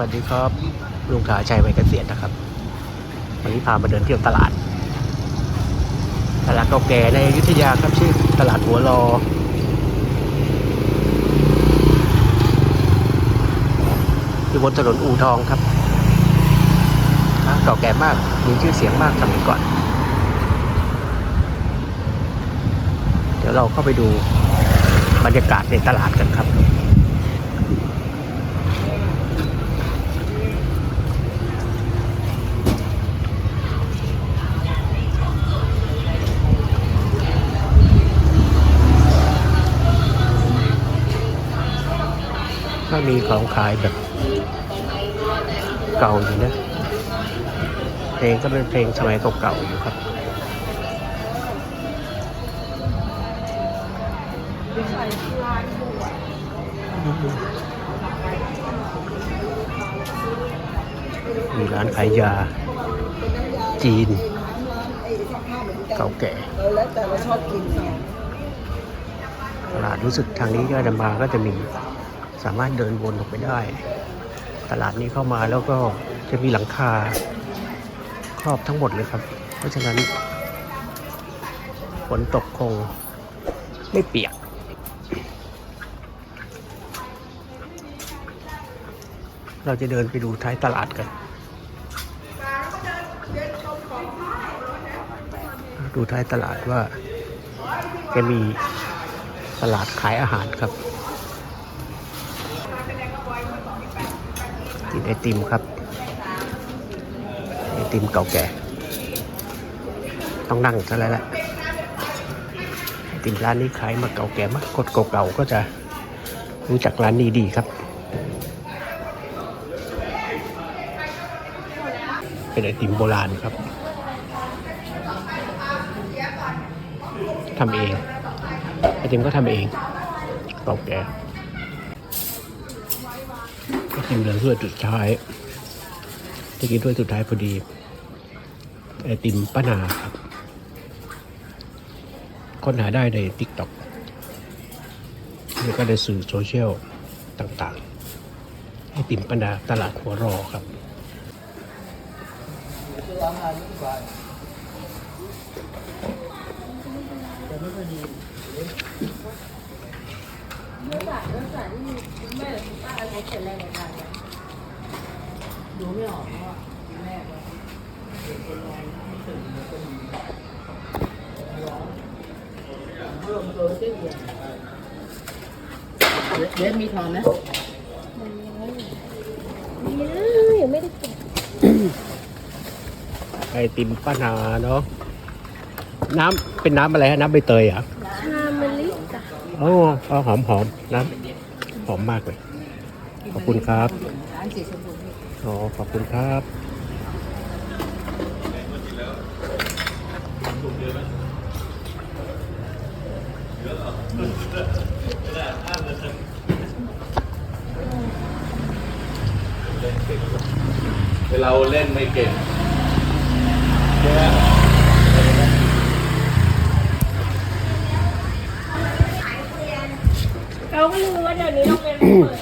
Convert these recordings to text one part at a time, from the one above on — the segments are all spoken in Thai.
วัสดีครับ ลุงขาชัยวัยเกษียณนะครับ วันนี้พามาเดินเที่ยวตลาด ตลาดเก่าแก่ในอยุธยาครับชื่อตลาดหัวรออยู่บนถนนอู่ทองครับเก่าแก่มากมีชื่อเสียงมากสมัยก่อน เดี๋ยวเราเข้าไปดูบรรยากาศในตลาดกันครับ มีของขายแบบ เก่าอยู่นะ เพลงก็เป็นเพลงสมัยเก่าๆอยู่ครับมีร้านขายยา จีน เก่าแก่เออแล้วแต่เราชอบกินไงตลาดรู้สึกทางนี้ก็จะมาก็จะมี สามารถเดินวนออกไปได้ ตลาดนี้เข้ามาแล้วก็จะมีหลังคาครอบทั้งหมดเลยครับ เพราะฉะนั้นฝนตกคงไม่เปียก เราจะเดินไปดูท้ายตลาดกัน ดูท้ายตลาดว่าจะมีตลาดขายอาหารครับ กินไอติมครับ ไอติมเก่าแก่ ต้องนั่งซะแล้วแหละไอติมร้านนี้ขายมาเก่าแก่มากคนเก่าๆก็จะรู้จักร้านนี้ดีครับ เป็นไอติมโบราณครับทำเองไอติมก็ทำเองเก่าแก่ ไอติมเหลือถ้วยสุดท้ายจะกินถ้วยสุดท้ายพอดี ไอติมป้านาครับ ค้นหาได้ในทิกตอกแล้วก็ในสื่อโซเชียลต่างๆ ไอติมป้านาตลาดหัวรอครับ ดูไม่ออกว่าแม่ว่าเพิ่มตัวเส้นเดียวเด็ดมีทองไหมยังไม่ได้ก็บไอติมป้านาเนาะน้ำเป็นน้ำอะไรฮะน้ำใบเตยเหรอะ โอ้เอาหอมหอมน้ำหอมมากเลย ขอบคุณครับอ๋อขอบคุณครับเราเล่นไม่เก่ง เราก็รู้ว่าเดี๋ยวนี้เราเป็นเปิด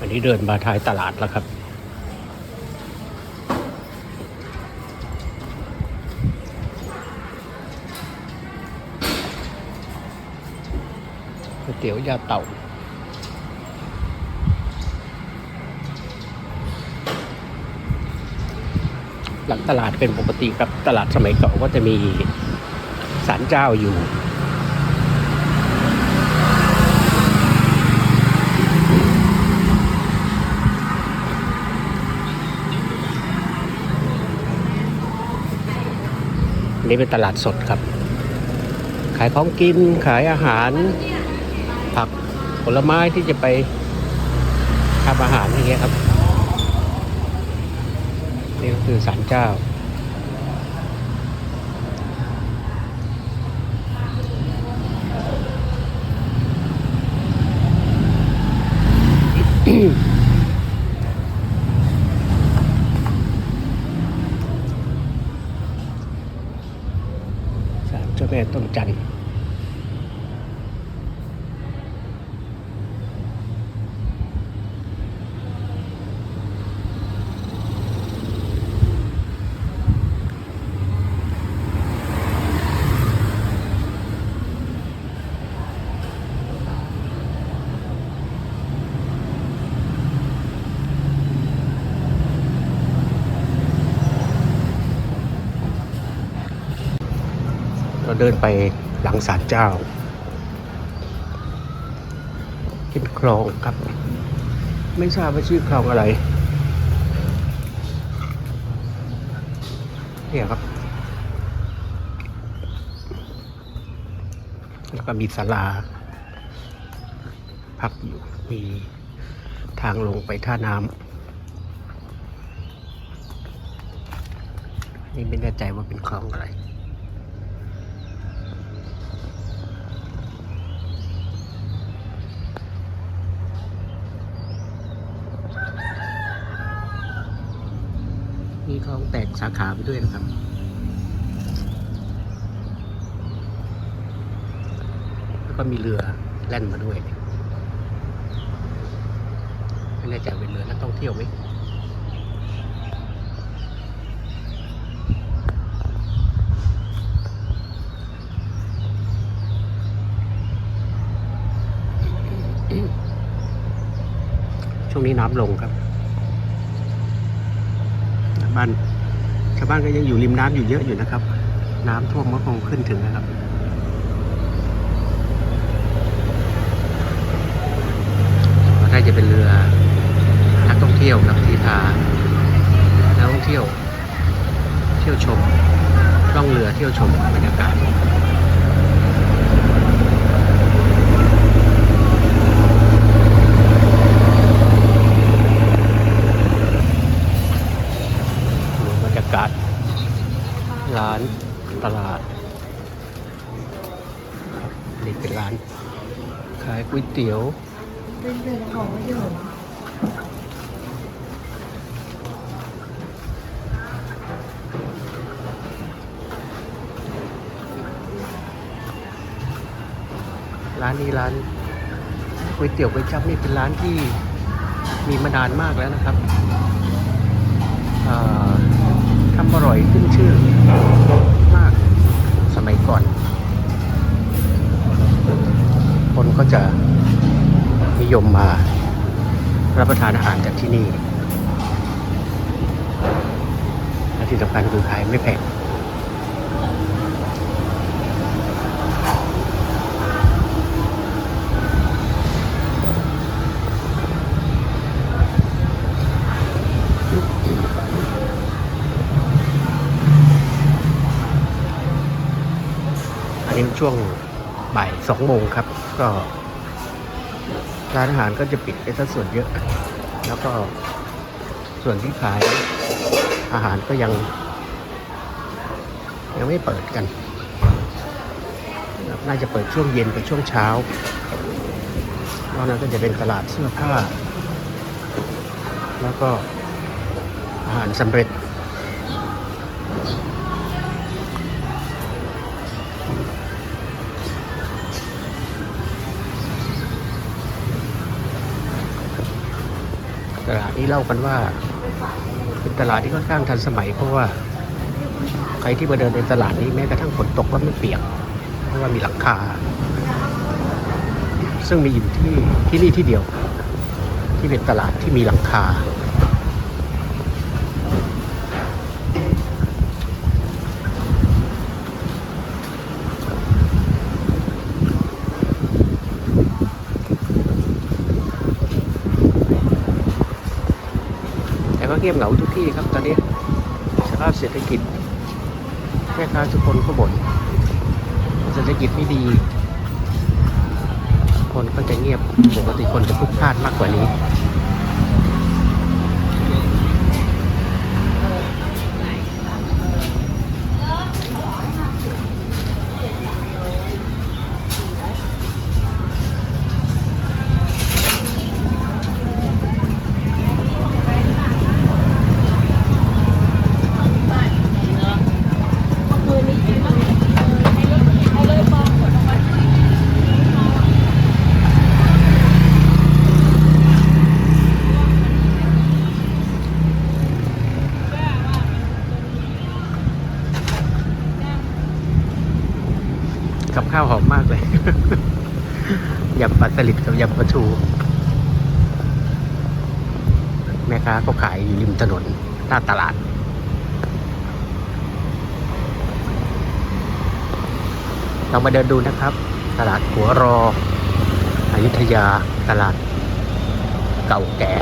อันนี้เดินมาท้ายตลาดแล้วครับ ก๋วยเตี๋ยวยาเต่า หลังตลาดเป็นปกติครับตลาดสมัยเก่าก็จะมีศาลเจ้าอยู่นนี้เป็นตลาดสดครับ ขายของกินขายอาหาร ผักผลไม้ที่จะไปทำอาหารอย่างเงี้ยครับ นี่ก็คือศาลเจ้านแม่ต้นจันทร์ เดินไปหลังศาลเจ้าเป็นคลองครับ ไม่ทราบว่าชื่อคลองอะไรเนี่ยครับ แล้วก็มีศาลา พักอยู่มีทางลงไปท่าน้ำนี่ไม่แน่ใจว่าเป็นคลองอะไร มีคลองแตกสาขาไปด้วยนะครับ แล้วก็มีเรือแล่นมาด้วยไม่แน่ใจเป็นเรือนักท่องเที่ยวไหมช่วงนี้น้ำลงครับ บ้านชาวบ้านก็ยังอยู่ริมน้ำอยู่เยอะอยู่นะครับ น้ำท่วมก็คงขึ้นถึงนะครับน่าจะเป็นเรือนักท่องเที่ยวครับที่พานักท่องเที่ยว เที่ยวชมล่องเรือเที่ยวชมบรรยากาศ ดูบรรยากาศ ร้านตลาดครับนี่เป็นร้าน ขายก๋วยเตี๋ยวเป็นเรื่องของไม่อยู่ร้านนี้ร้านก๋วยเตี๋ยวก๋วยจั๊บนี่เป็นร้านที่มีมานานมากแล้วนะครับ ยมมา รับประทานอาหารจากที่นี่และที่สำคัญคือขายไม่แพงอันนี้ช่วงบ่ายสองโมงครับ ก็ ร้านอาหารก็จะปิดไปซะส่วนเยอะ แล้วก็ส่วนที่ขายอาหารก็ยัง ยังไม่เปิดกัน น่าจะเปิดช่วงเย็นกับช่วงเช้านอกนั้นก็จะเป็นตลาดเสื้อผ้า แล้วก็อาหารสำเร็จ ตลาดนี้เล่ากันว่า เป็นตลาดที่ค่อนข้างทันสมัย เพราะว่า ใครที่มาเดินในตลาดนี้แม้กระทั่งฝนตกก็ไม่เปียก เพราะว่ามีหลังคา ซึ่งมีอยู่ที่ที่นี่ที่เดียว ที่เป็นตลาดที่มีหลังคา เงียบเหงาทุกที่ครับตอนนี้สภาพเศรษฐกิจแม่ค้าทุกคนก็บ่นเศรษฐกิจไม่ดี คนก็จะเงียบปกติคนจะพลุกพลาดมากกว่านี้ มือนี้กินบ้างเออให้เล็ก ยำปลา สลิดกับยำปลาทูแม่ค้าก็ขายอยู่ริมถนนหน้าตลาด เรามาเดินดูนะครับ ตลาดหัวรออยุธยาตลาดเก่าแก่